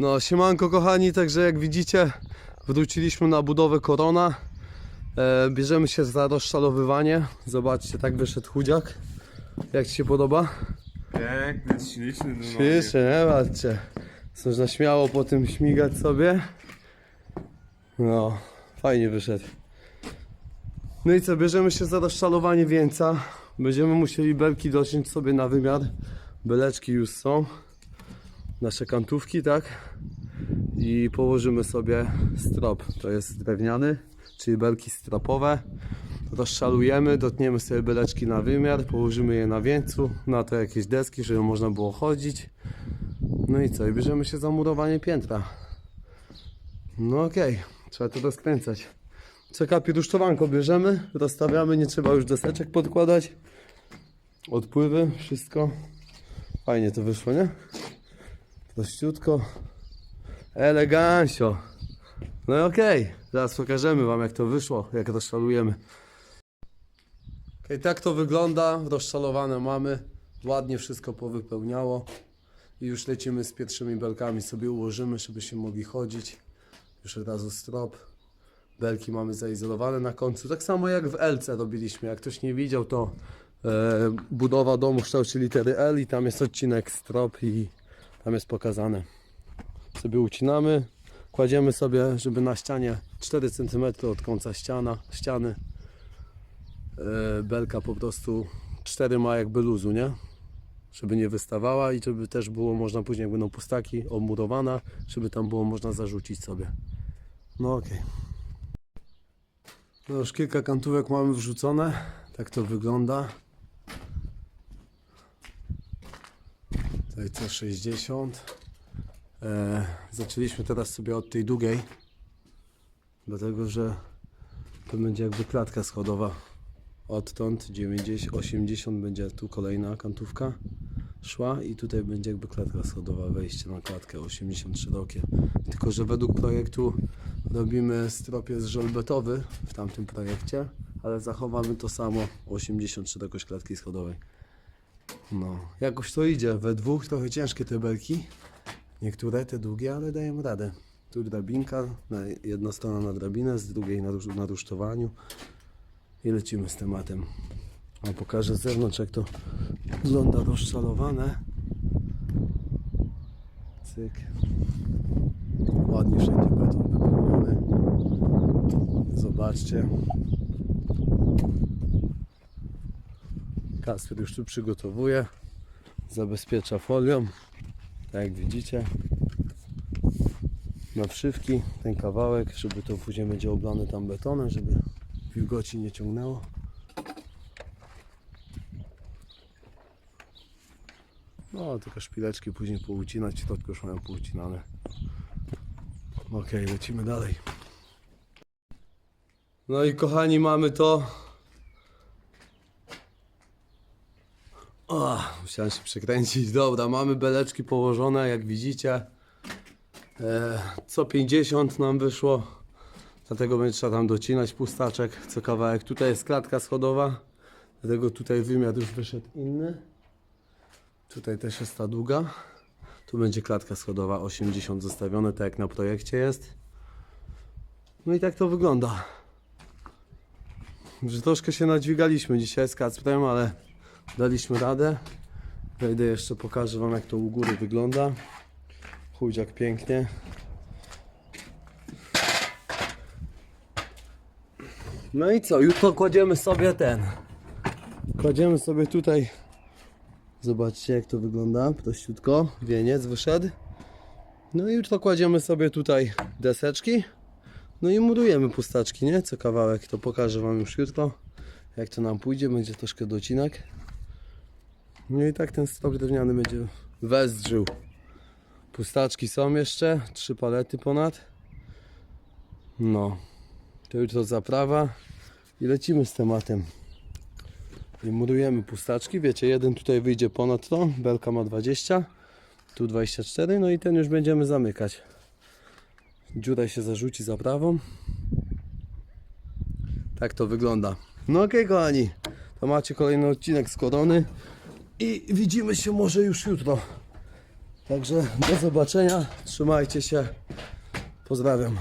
No, siemanko kochani, także jak widzicie, wróciliśmy na budowę korona. E, bierzemy się za rozszalowywanie. Zobaczcie, tak wyszedł chudziak. Jak Ci się podoba? Piękny, śliczny. Ślicznie, nie? Patrzcie. Można śmiało po tym śmigać sobie. No, fajnie wyszedł. No i co, bierzemy się za rozszalowanie wieńca. Będziemy musieli belki dociąć sobie na wymiar. Beleczki już są. Nasze kantówki, tak? I położymy sobie strop. To jest drewniany, czyli belki stropowe. Rozszalujemy, dotniemy sobie beleczki na wymiar, położymy je na wieńcu, na to jakieś deski, żeby można było chodzić. No i co? I bierzemy się za murowanie piętra. No okej, trzeba to rozkręcać. Czekapi rusztowanko bierzemy, rozstawiamy, nie trzeba już deseczek podkładać. Odpływy, wszystko. Fajnie to wyszło, nie? Prościutko. Elegancio. No i okej, zaraz pokażemy Wam jak to wyszło, jak rozszalujemy. Okej, tak to wygląda, rozszalowane mamy. Ładnie wszystko powypełniało. I już lecimy z pierwszymi belkami, sobie ułożymy, żeby się mogli chodzić. Już od razu strop. Belki mamy zaizolowane na końcu. Tak samo jak w LC robiliśmy. Jak ktoś nie widział, to e, budowa domu w kształcie litery L i tam jest odcinek strop i tam jest pokazane. Sobie ucinamy, kładziemy sobie, żeby na ścianie 4 cm od końca ściana, ściany. E, belka po prostu 4 ma jakby luzu, nie? żeby nie wystawała i żeby też było można później, jak będą pustaki, omurowana, żeby tam było można zarzucić sobie. No okej. No już kilka kantówek mamy wrzucone. Tak to wygląda. Tutaj C60. E, zaczęliśmy teraz sobie od tej długiej, dlatego że to będzie jakby klatka schodowa. Odtąd 90, 80 będzie tu kolejna kantówka szła i tutaj będzie jakby klatka schodowa, wejście na klatkę 80 szerokie. Tylko, że według projektu robimy strop jest żelbetowy w tamtym projekcie, ale zachowamy to samo 80 szerokość klatki schodowej. No, jakoś to idzie. We dwóch trochę ciężkie te belki. Niektóre te długie, ale dają radę. Tu drabinka, na jedna strona na drabinę, z drugiej na, na rusztowaniu i lecimy z tematem. A pokażę z zewnątrz jak to wygląda rozszalowane. Cyk. Ładnie wszędzie beton wypełniony. Zobaczcie. Kasper już tu przygotowuje. Zabezpiecza folią. Tak jak widzicie. Na wszywki ten kawałek, żeby to później będzie oblane tam betonem, żeby wilgoci nie ciągnęło. No, tylko szpileczki później poucinać, środku już mają poucinane. Okej, lecimy dalej. No i kochani, mamy to. Musiałem się przekręcić. Dobra, mamy beleczki położone, jak widzicie. E, co 50 nam wyszło. Dlatego będzie trzeba tam docinać pustaczek co kawałek. Tutaj jest klatka schodowa. Dlatego tutaj wymiar już wyszedł inny. Tutaj też jest ta długa. Tu będzie klatka schodowa 80 zostawione, tak jak na projekcie jest. No i tak to wygląda. Że troszkę się nadźwigaliśmy dzisiaj z Kacprem, ale daliśmy radę. Wejdę jeszcze, pokażę Wam jak to u góry wygląda. Chudziak pięknie. No i co, jutro kładziemy sobie ten. Kładziemy sobie tutaj Zobaczcie jak to wygląda, prościutko, wieniec wyszedł. No i jutro kładziemy sobie tutaj deseczki. No i murujemy pustaczki, nie? Co kawałek, to pokażę Wam już jutro. Jak to nam pójdzie, będzie troszkę docinek. No i tak ten stok drewniany będzie wezдрzył. Pustaczki są jeszcze, trzy palety ponad. No, to jutro zaprawa i lecimy z tematem. I murujemy pustaczki. Wiecie, jeden tutaj wyjdzie ponad to, belka ma 20, tu 24, no i ten już będziemy zamykać. Dziura się zarzuci za prawą. Tak to wygląda. No okej, kochani, to macie kolejny odcinek z korony i widzimy się może już jutro. Także do zobaczenia. Trzymajcie się. Pozdrawiam.